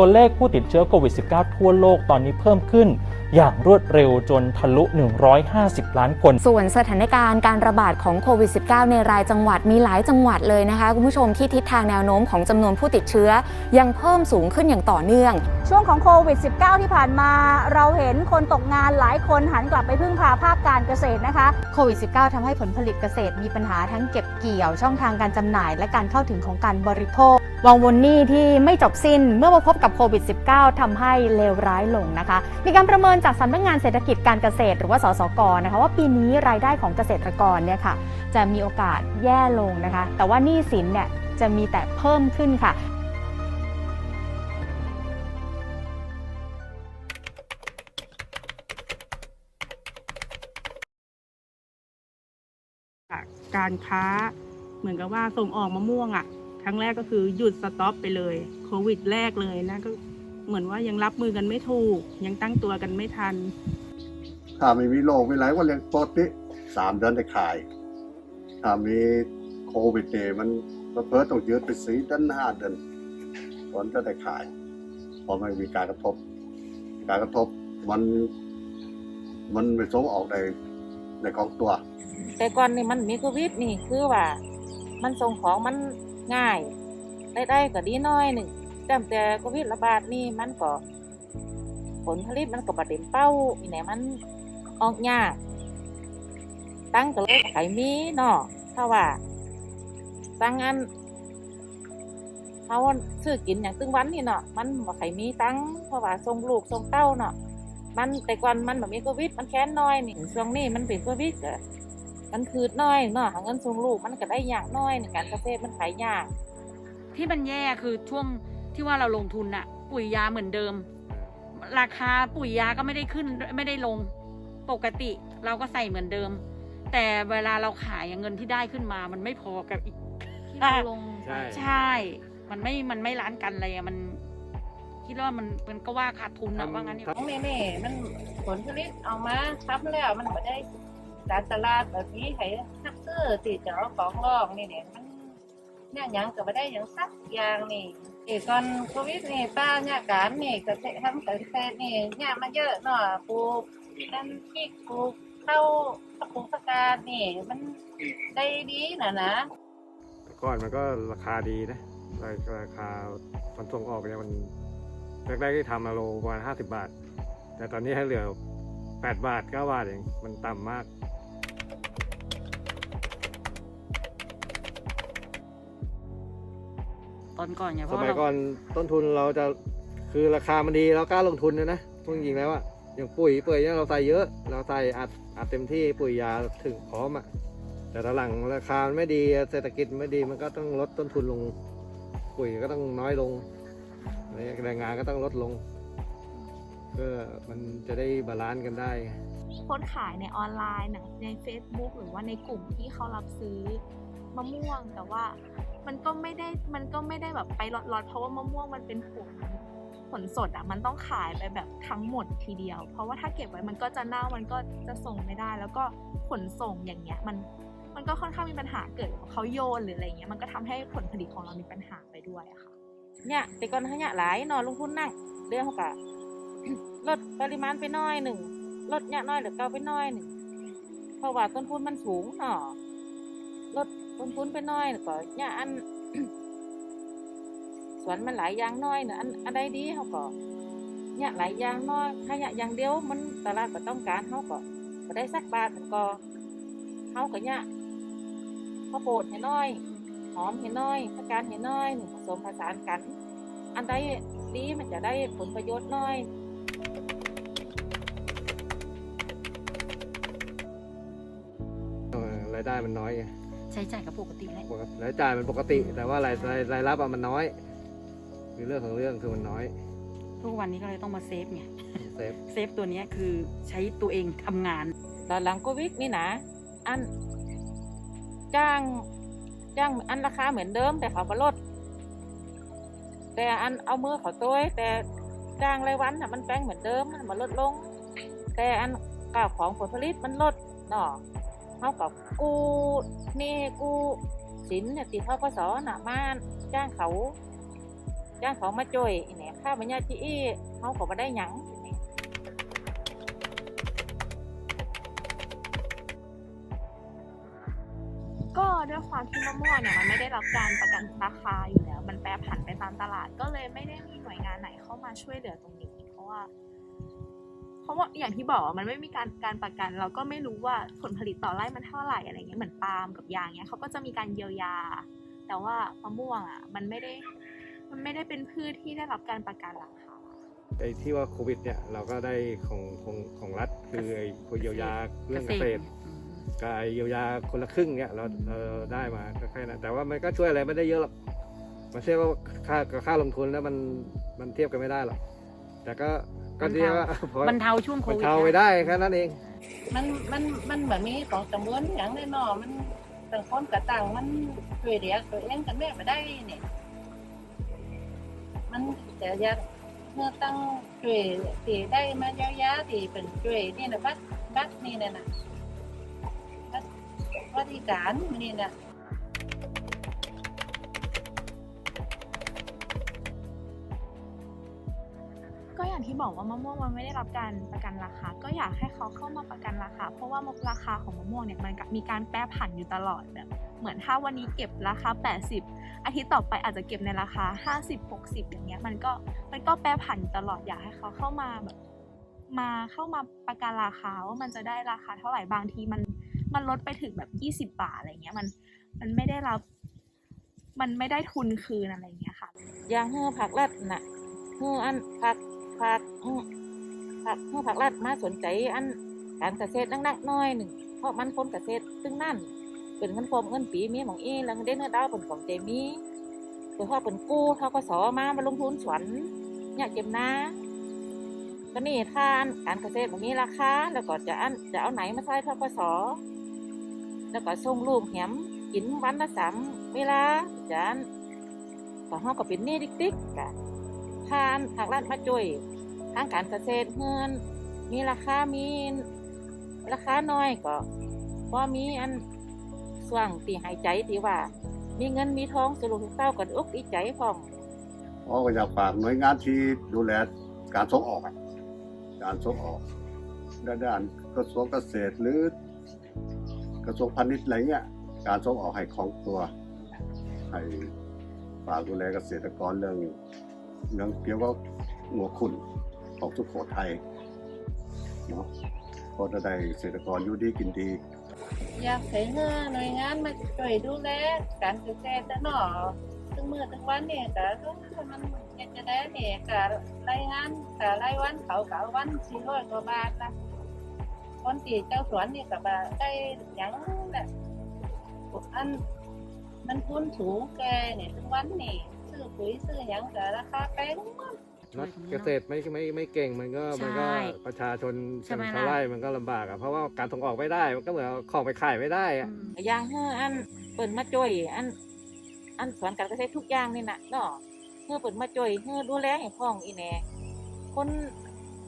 ตัวเลขผู้ติดเชื้อโควิด -19 ทั่วโลกตอนนี้เพิ่มขึ้นอย่างรวดเร็วจนทะลุ 150 ล้านคน ส่วนสถานการณ์การระบาดของโควิด -19 ในรายจังหวัดมีหลายจังหวัดเลยนะคะ คุณผู้ชมที่ทิศทางแนวโน้มของจำนวนผู้ติดเชื้อ ยังเพิ่มสูงขึ้นอย่างต่อเนื่อง ช่วงของโควิด -19 ที่ผ่านมาเราเห็นคนตกงานหลายคนหันกลับไปพึ่งพาภาคการเกษตรนะคะโควิด -19 ทำให้ผลผลิตเกษตรมีปัญหาทั้งเก็บเกี่ยว ช่องทางการจำหน่าย และการเข้าถึงของการบริโภควังวนหนี้ที่ไม่จบสิ้นเมื่อมาพบกับโควิด -19 ทำให้เลวร้ายลงนะคะ มีการประเมินจากสำนักงานเศรษฐกิจการเกษตร หรือว่าสสกนะคะว่าปีนี้รายได้ของเกษตรกรเนี่ยค่ะจะมีโอกาสแย่ลงนะคะ แต่ว่าหนี้สินเนี่ยจะมีแต่เพิ่มขึ้นค่ะการค้าเหมือนกับว่าส่งออกมะม่วงอะ่ะ ครั้งแรกก็คือหยุดสต็อปไปเลย โควิดแรกเลยนะก็ เหมือนว่ายังรับมือกันไม่ถูก ยังตั้งตัวกันไม่ทัน ถ้าไม่มีโรคไม่ไรก็เลี้ยงปกติสามเดือนได้ขาย ถ้ามีโควิดเนี่ยมันเพิ่มต้องยืดไปสี่เดือนห้าเดือนตอนจะได้ขายเพราะไม่มีการกระทบ การกระทบมันมันไม่ส่งออกในในของตัว แต่ก่อนนี่มันมีโควิดนี่คือว่า มันส่งของมันง่าย ได้ได้ก็ดีน้อยหนึ่ง แต่แต่โควิดระบาดนี่มันก็ ผลผลิตมันก็บาเต็มเป้าอีไหนมันออกยากตั้งก็เลยไขมีเนาะถ้าว่าตั้งอันเขาซื้อกินอย่างตึงวันนี่เนาะมันบ่ไขมีตั้งเพราะว่าส่งลูกส่งเต้าเนาะมันแต่ก่อนมันแบบมีโควิดมันแค้นน้อยนี่ช่วงนี้มันเป็นโควิดก็มันคืดน้อยเนาะหาเงินส่งลูกมันก็ได้ยากน้อยในการเกษตรมันขายยากที่มันแย่คือช่วง ที่ว่าเราลงทุนอะปุ๋ยยาเหมือนเดิม ราคาปุ๋ยยาก็ไม่ได้ขึ้นไม่ได้ลงปกติเราก็ใส่เหมือนเดิม แต่เวลาเราขายอะเงินที่ได้ขึ้นมา มันไม่พอกับอีกที่เราลงใช่ใช่ มันไม่มันไม่ร้านกันเลยอะมันคิดว่ามันมันก็ว่าขาดทุนนะว่างั้นเนี่ยของแม่ๆมันผลผลิตเอามาทำแล้วมันก็ได้การตลาดแบบนี้ให้นักซื้อติดจะเอาของลอกนี่เนี่ยมัน เนี่ยหยังก็ไม่ได้หยังสักอย่างนี่เอกก่อนโควิดนี่ป้าเนี่ยการนี่เกษตรทำเกษตรนี่เนี่ยมันเยอะเนาะปลูกนั่นพริกปลูกเข้าวปลูกสกาดนี่มันได้ดีนะนะ แต่ก่อนมันก็ราคาดีนะราราคามันส่งออกเนี่ยมันแรกๆที่ทำมาโลประมาณห้าสิบาท แต่ตอนนี้ให้เหลือแปดบาทเก้าบาทเองมันต่ำมาก ตอนก่อนไงเพสราะมัยเราก่อนต้นทุนเราจะคือราคามันดีเรากล้าลงทุนนะนะพูดจริงๆแล้วอะอย่างปุ๋ยเปื่อยเนี่ยเราใส่เยอะ เราใส่อัดอัดเต็มที่ปุ๋ยยาถึงพร้อมอะแต่ตอนหลังราคามันไม่ดีเศรษฐกิจไม่ดีมันก็ต้องลดต้นทุนลง ปุ๋ยก็ต้องน้อยลงแรงงานก็ต้องลดลงเพื่อมันจะได้บาลานซ์กันได้โพสต์ขายในออนไลน์นะใน Facebook หรือว่าในกลุ่มที่เขารับซื้อ มะม่วง แต่ว่ามันก็ไม่ได้มันก็ไม่ได้แบบไปล็อตๆเพราะว่ามะม่วงมันเป็นผลผลสดอะมันต้องขายไปแบบทั้งหมดทีเดียว เพราะว่าถ้าเก็บไว้มันก็จะเน่ามันก็จะส่งไม่ได้ แล้วก็ขนส่งอย่างเงี้ยมันมันก็ค่อนข้างมีปัญหาเกิดเขาโยนหรืออะไรเงี้ยมันก็ทำให้ผลผลิตของเรามีปัญหาไปด้วยอะค่ะเนี่ยแต่ก่อนเขาเนี่ยหลายนอนลงทุนนั่งเรื่องเขากะลดปริมาณไปน้อยหนึ่งลดเนี่ยน้อยหรือเก่าไปน้อยหนึ่งเพราะว่าต้นทุนมันสูงเนาะลด ต้นทุนไปน้อยก็เนี่ยอันสวนมันหลายอย่างน้อยเนอะอันอันใดดีเขาก็เนี่ยหลายอย่างน้อยถ้าเนี่ยอย่างเดียวมันตลาดก็ต้องการเขาก็บ่ได้สักบาทมันก็เขาก็เนี่ยข้าวโพดให้น้อย หอมเห็นน้อยผักกาดเห็นน้อยผสมผสานกัน อันใดดีมันจะได้ผลประโยชน์น้อยรายได้มันน้อยไง ใช้จ่ายกับปกติแหละปกติรายจ่ายมันปกติ แต่ว่ารายรายรายรับอะมันน้อยคือเรื่องของเรื่องคือมันน้อยทุกวันนี้ก็เลยต้องมาเซฟไง เซฟเซฟตัวเนี้ยคือใช้ตัวเองทำงาน ตอนหลังโควิดนี่นะ อันจ้าง จ้างอันราคาเหมือนเดิม แต่เขาก็ลด แต่อันเอามือเขาตัวแต่จ้างรายวันน่ะมันแป้งเหมือนเดิมมันมาลดลง แต่อันก่าวของผลผลิตมันลดเนาะ เขากับกู้หนี่กู้สินเนี่ยติเท่าก็สอน่ะมานจ้างเขาจ้างเขามาจ่วยอีเนี่ยข้าวมันยาที่อี้เขาก็บ่ได้หยังก็ด้วยความที่มะม่วงเนี่ยมันไม่ได้รับการประกันราคาอยู่แล้ว มันแปรผันไปตามตลาดก็เลยไม่ได้มีหน่วยงานไหนเข้ามาช่วยเหลือตรงนี้ เพราะว่า ราะว่าอย่างที่บอกอะมันไม่มีการการประกัน เราก็ไม่รู้ว่าผลผลิตต่อไร่มันเท่าไหร่อะไรเงี้ยเหมือนปาล์มกับยางเนี้ยเขาก็จะมีการเยียวยา แต่ว่ามะม่วงอะมันไม่ได้มันไม่ได้เป็นพืชที่ได้รับการประกันราคาไอ้ที่ว่าโควิดเนี่ยเราก็ได้ของของของรัฐคือไอ้คนเยียวยาเรื่องเกษตรกับไอ้เยียวยาคนละครึ่งเนี่ยเราเราได้มาก็แค่นั้นแต่ว่ามันก็ช่วยอะไรไม่ได้เยอะหรอกมันใช่ว่าค่ากับค่าลงทุนแล้วมันมันเทียบกันไม่ได้หรอก แต่ก็ก็เรียกว่าพอบรรเทาช่วงโคบรรวิดเทาไปได้แค่นั้นเอง มันมันมันแบบมีของจำนวนอย่างแน่นอนมันต่างคนกับต่างมันช่วยเหลือตัวเองกันแม่ไม่ได้เนี่ยมันจะยัดเมื่อตั้งช่วยตีได้มายาวๆตีเป็นช่วยนี่นะบัดบัดนี่นะนะบัดวัติการนี่นะ อย่างที่บอกว่ามะม่วงมันไม่ได้รับการประกันราคา ก็อยากให้เขาเข้ามาประกันราคา เพราะว่ามราคาของมะม่วงเนี่ยมันมีการแปรผันอยู่ตลอดแบบเหมือนถ้าวันนี้เก็บราคา 80 อาทิตย์ต่อไปอาจจะเก็บในราคา 50 60 อย่างเงี้ยมันก็มันก็แปรผันอยู่ตลอดอยากให้เขาเข้ามาแบบมาเข้ามาประกันราคาว่ามันจะได้ราคาเท่าไหร่บางทีมันมันลดไปถึงแบบ 20 บาทอะไรเงี้ยมันมันไม่ได้รับ มันไม่ได้ทุนคืนอะไรเงี้ยค่ะ อย่างเฮือผักลัดน่ะเฮืออันผัก ผักผักเฮือผักลัดมาสนใจอันการเกษตรนักๆน้อยหนึ่งเพราะมันคนเกษตรซึ่งนั่นเป็นเงินพรมเงินปีมีหมองอีแล้วเงินเด้เนื้อดาวเป็นของเจมีเพื่อเขาเป็นกู้เขาก็สอมามาลงทุนสวนเนี่ยเก็บนาก็นี่ทานการเกษตรมันมีราคาแล้วก็จะอันจะเอาไหนมาใช้ทกสแล้วก็ส่งลูกแหมกินวันละสามเวลาจะอันก็เฮาก็เป็นนี้ติ๊กๆกะ ทานทางรัฐมาช่วยทางการเกษตรเฮือนมีราคา มีราคาน้อยก็บ่มีอันส่วงตีหายใจที่ว่า มีเงินมีทองสรุปเต้ากันอุกดีใจพร้อมอ๋อก็อยากฝากหน่วยงานที่ดูแลการส่งออกการส่งออกด้านด้านกระทรวงเกษตรหรือกระทรวงพาณิชย์อะไรเงี้ยการส่งออกให้ของตัวให้ฝากดูแลเกษตรกรเรื่อง เรื่องเกี่ยวกับหัวขุนของสุโขทัยเนาะก็จะได้เกษตรกรอยู่ดีกินดี อยากให้เฮือหน่วยงานมาช่วยดูแลการเกษตรนะเนาะซึ่งมือทั้งวันเนี่ยก็มันอยากจะได้เนี่ยก็รายงานก็รายวันเขาก็วันสี่ร้อยกว่าบาทนะคนที่เจ้าสวนนี่ก็บ่ได้ยังแบบอันมันทุนสูงแกเนี่ยทุกวันนี่ ซื้อปุ๋ยซื้อหยังก็ราคาแพงมาก นักเกษตรไม่ไม่ไม่เก่งมันก็มันก็ใช่ประชาชนใช่ไหมชาวล่ะไร่มันก็ลำบากอะเพราะว่าการส่งออกไม่ได้มันก็เหมือนเอาของไปขายไม่ได้อะอย่างเฮืออันเปิดมาจ่อยอัน อันสวนการเกษตรทุกอย่างนี่น่ะเนาะเฮือเปิดมาจ่อยเฮือดูแลให้พ่องอีแหน่คน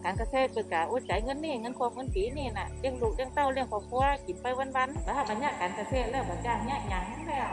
การเกษตรเปิดกะโอ้ยจ่ายเงินนี่เงินควบเงินปีนี่น่ะเลี้ยงลูกเลี้ยงเต้าเลี้ยงครอบครัวกินไปวันๆแล้วถ้าบัญญัติการเกษตรแล้วบัญญัติเนี่ยหยังแล้ว